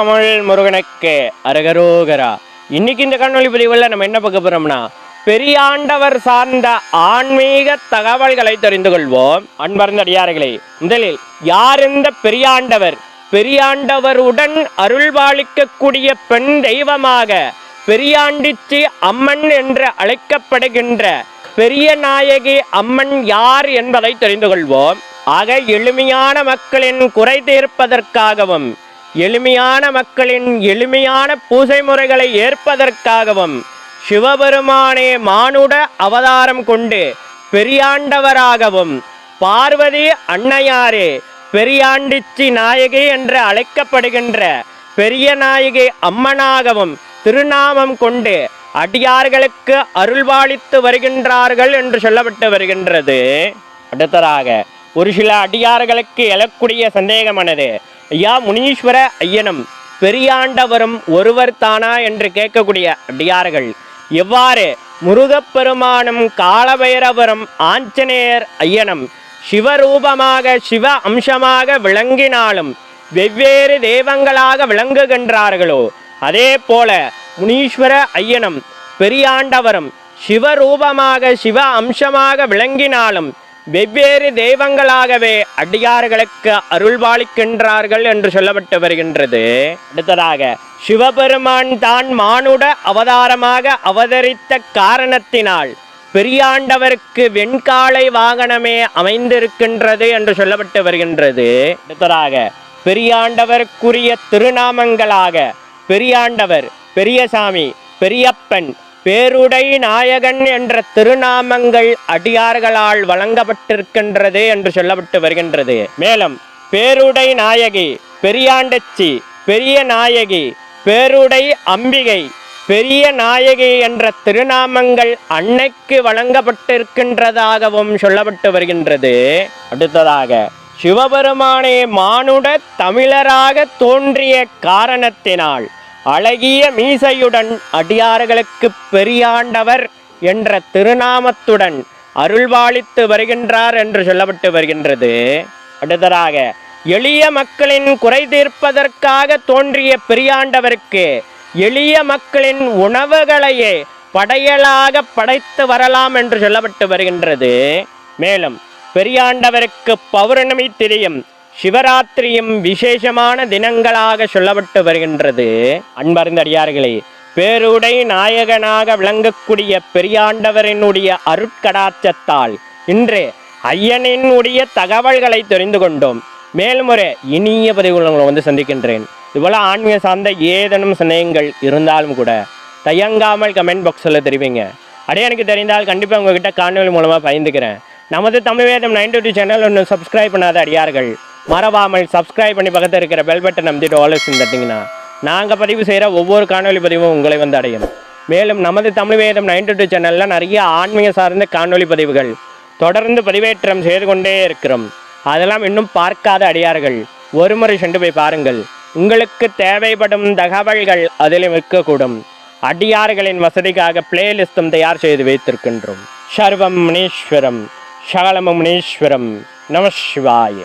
தமிழ் முருகனுக்கு அரகரோகரா. இன்னைக்கு இந்த காணொளி பதிவில் நம்ம என்ன பார்க்க போறோம்னா பெரியாண்டவர் சார்ந்த ஆன்மீக தகவல்களை தெரிந்து கொள்வோம். அன்பர்ந்த அடியார்களே முதலில் யார் இந்த பெரியாண்டவர்? பெரியாண்டவருடன் அருள்பாலிக்கக்கூடிய பெண் தெய்வமாக பெரியாண்டிச்சி அம்மன் என்று அழைக்கப்படுகின்ற பெரிய நாயகி அம்மன் யார் என்பதை தெரிந்து கொள்வோம். ஆக எளிமையான மக்களின் குறை தீர்ப்பதற்காகவும் எளிமையான மக்களின் எளிமையான பூசை முறைகளை ஏற்பதற்காகவும் சிவபெருமானே மானுட அவதாரம் கொண்டு பெரியாண்டவராகவும் பார்வதி அன்னையாரே பெரியாண்டிச்சி நாயகி என்று அழைக்கப்படுகின்ற பெரிய நாயகி அம்மனாகவும் திருநாமம் கொண்டு அடியார்களுக்கு அருள்வாளித்து வருகின்றார்கள் என்று சொல்லப்பட்டு வருகின்றது. அடுத்ததாக ஒரு சில அடியார்களுக்கு எழக்கூடிய சந்தேகமானது ஐயா முனீஸ்வர ஐயனும் பெரியாண்டவரும் ஒருவர் தானா என்று கேட்கக்கூடிய அடியார்கள். எவ்வாறு? முருகப்பெருமானும் காலபைரவரும் ஆஞ்சநேயர் ஐயனும் சிவரூபமாக சிவ அம்சமாக விளங்கினாலும் வெவ்வேறு தெய்வங்களாக விளங்குகின்றார்களோ அதே போல முனீஸ்வர ஐயனும் பெரியாண்டவரும் சிவரூபமாக சிவ அம்சமாக விளங்கினாலும் வெவ்வேறு தெய்வங்களாகவே அடியார்களுக்கு அருள்பாலிக்கின்றார்கள் என்று சொல்லப்பட்டு வருகின்றது. அடுத்ததாக சிவபெருமான் தான் மானுட அவதாரமாக அவதரித்த காரணத்தினால் பெரியாண்டவருக்கு வெண்காலை வாகனமே அமைந்திருக்கின்றது என்று சொல்லப்பட்டு வருகின்றது. அடுத்ததாக பெரியாண்டவருக்குரிய திருநாமங்களாக பெரியாண்டவர் பெரியசாமி பெரியப்பன் பேருடை நாயகன் என்ற திருநாமங்கள் அடியார்களால் வழங்கப்பட்டிருக்கின்றது என்று சொல்லப்பட்டு வருகின்றது. மேலும் பேருடை நாயகி பெரியாண்டச்சி பெரிய நாயகி பேருடை அம்பிகை பெரிய நாயகி என்ற திருநாமங்கள் அன்னைக்கு வழங்கப்பட்டிருக்கின்றதாகவும் சொல்லப்பட்டு வருகின்றது. அடுத்ததாக சிவபெருமானே மானுட தமிழராக தோன்றிய காரணத்தினால் அழகிய மீசையுடன் அடியார்களுக்கு பெரியாண்டவர் என்ற திருநாமத்துடன் அருள்வாளித்து வருகின்றார் என்று சொல்லப்பட்டு வருகின்றது. அடுத்ததாக எளிய மக்களின் குறை தீர்ப்பதற்காக தோன்றிய பெரியாண்டவருக்கு எளிய மக்களின் உணவுகளையே படையலாக படைத்து வரலாம் என்று சொல்லப்பட்டு வருகின்றது. மேலும் பெரியாண்டவருக்கு பௌர்ணமி திரியும் சிவராத்திரியும் விசேஷமான தினங்களாக சொல்லப்பட்டு வருகின்றது. அன்பறிந்தடியார்களே பேருடை நாயகனாக விளங்கக்கூடிய பெரியாண்டவரினுடைய அருட்கடாச்சத்தால் இன்று ஐயனினுடைய தகவல்களை தெரிந்து கொண்டோம். மேல்முறை இனிய பதிவுகளை வந்து சந்திக்கின்றேன். இவ்வளோ ஆன்மீக சார்ந்த ஏதேனும் சந்தேகங்கள் இருந்தாலும் கூட தயங்காமல் கமெண்ட் பாக்ஸில் தெரிவிங்க. அப்படியே எனக்கு தெரிந்தால் கண்டிப்பாக உங்ககிட்ட காணொலி மூலமாக பயந்துக்கிறேன் நமது தமிழ் வேதம் நைன் டூ சேனல் ஒன்று சப்ஸ்கிரைப் பண்ணாத அடியார்கள். மறவாமல் சப்ஸ்கிரைப் பண்ணி பக்கத்தில் இருக்கிற பெல் பட்டன் நம்பிட்டு ஆலோஸ் தட்டிங்கன்னா நாங்கள் பதிவு செய்கிற ஒவ்வொரு காணொலி பதிவும் உங்களை வந்து அடையும். மேலும் நமது தமிழ் வேதம் நைன்டி டூ சேனலில் நிறைய ஆன்மீக சார்ந்த காணொலி பதிவுகள் தொடர்ந்து பதிவேற்றம் செய்து கொண்டே இருக்கிறோம். அதெல்லாம் இன்னும் பார்க்காத அடியார்கள். ஒரு முறை சென்று போய் பாருங்கள். உங்களுக்கு தேவைப்படும் தகவல்கள் அதிலும் இருக்கக்கூடும். அடியார்களின் வசதிக்காக பிளேலிஸ்டும் தயார் செய்து வைத்திருக்கின்றோம். சர்வம் முனீஸ்வரம் சகலமும் முனீஸ்வரம். நம சிவாய.